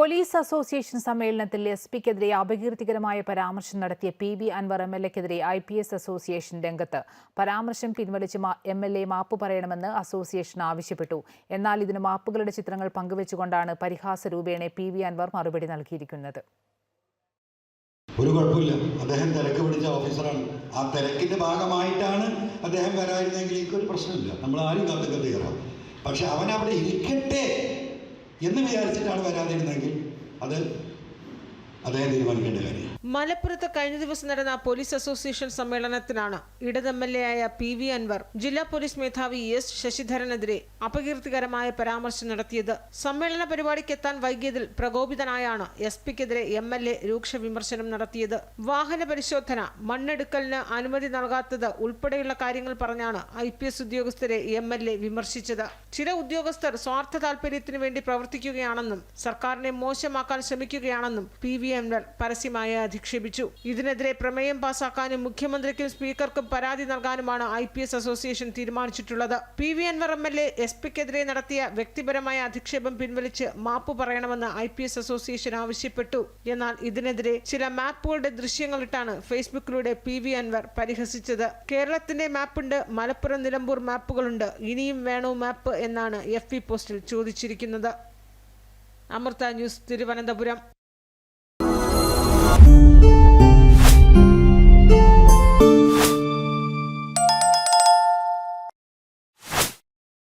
Police association സമ്മേളനത്തിൽ S പിക്കെതിരെ അപകീർത്തികരമായ പരാമർശം നടത്തിയ P B Anwar M L എക്കെതിരെ I P S association രംഗത്ത്. പരാമർശം പിൻവലിച്ച് എം എൽ എ മാപ്പ് പറയണമെന്ന് അസോസിയേഷൻ ആവശ്യപ്പെട്ടു. എന്നാൽ ഇതിന് മാപ്പുകളുടെ ചിത്രങ്ങൾ പങ്കുവച്ചുകൊണ്ടാണ് പരിഹാസ രൂപേണ പി വി അൻവർ മറുപടി നൽകിയിരിക്കുന്നത്. ഒരു കുഴപ്പമില്ല. അദ്ദേഹം തിരക്ക് പിടിച്ച ഓഫീസറാണ്. ആ തിരക്കിന്റെ ഭാഗമായിട്ടാണ് അദ്ദേഹം വരായിരുന്നെങ്കിൽ ഒരു പ്രശ്നമില്ല. നമ്മൾ ആരും കയറാം പക്ഷെ അവൻ അവിടെ ഇരിക്കട്ടെ എന്ന് വിചാരിച്ചിട്ടാണ് വരാതിരുന്നെങ്കിൽ അത് മലപ്പുറത്ത് കഴിഞ്ഞ ദിവസം നടന്ന പോലീസ് അസോസിയേഷൻ സമ്മേളനത്തിലാണ് ഇടത് എം എൽ എ ആയ പി വി അൻവർ ജില്ലാ പോലീസ് മേധാവി എസ് ശശിധരനെതിരെ അപകീർത്തികരമായ പരാമർശം നടത്തിയത്. സമ്മേളന പരിപാടിക്ക് എത്താൻ വൈകിയതിൽ പ്രകോപിതനായാണ് എസ് പിക്കെതിരെ എം എൽ എ രൂക്ഷ വിമർശനം നടത്തിയത്. വാഹന പരിശോധന മണ്ണെടുക്കലിന് അനുമതി നൽകാത്തത് ഉൾപ്പെടെയുള്ള കാര്യങ്ങൾ പറഞ്ഞാണ് ഐ പി എസ് ഉദ്യോഗസ്ഥരെ എം എൽ എ വിമർശിച്ചത്. ചില ഉദ്യോഗസ്ഥർ സ്വാർത്ഥ താൽപര്യത്തിനു വേണ്ടി പ്രവർത്തിക്കുകയാണെന്നും സർക്കാരിനെ മോശമാക്കാൻ ശ്രമിക്കുകയാണെന്നും പി വി അൻവർ പരസ്യമായി അധിക്ഷേപിച്ചു. ഇതിനെതിരെ പ്രമേയം പാസാക്കാനും മുഖ്യമന്ത്രിക്കും സ്പീക്കർക്കും പരാതി നൽകാനുമാണ് ഐ പി എസ് അസോസിയേഷൻ തീരുമാനിച്ചിട്ടുള്ളത്. P V Anwar M L A S പിക്കെതിരെ നടത്തിയ വ്യക്തിപരമായ അധിക്ഷേപം പിൻവലിച്ച് മാപ്പ് പറയണമെന്ന് ഐ പി എസ് അസോസിയേഷൻ ആവശ്യപ്പെട്ടു. എന്നാൽ ഇതിനെതിരെ ചില മാപ്പുകളുടെ ദൃശ്യങ്ങളിട്ടാണ് ഫേസ്ബുക്കിലൂടെ പി വി അൻവർ പരിഹസിച്ചത്. കേരളത്തിന്റെ മാപ്പുണ്ട് മലപ്പുറം നിലമ്പൂർ മാപ്പുകളുണ്ട്. ഇനിയും വേണോ മാപ്പ് എന്നാണ് എഫ് പോസ്റ്റിൽ ചോദിച്ചിരിക്കുന്നത്. അമൃത ന്യൂസ് തിരുവനന്തപുരം. Bye.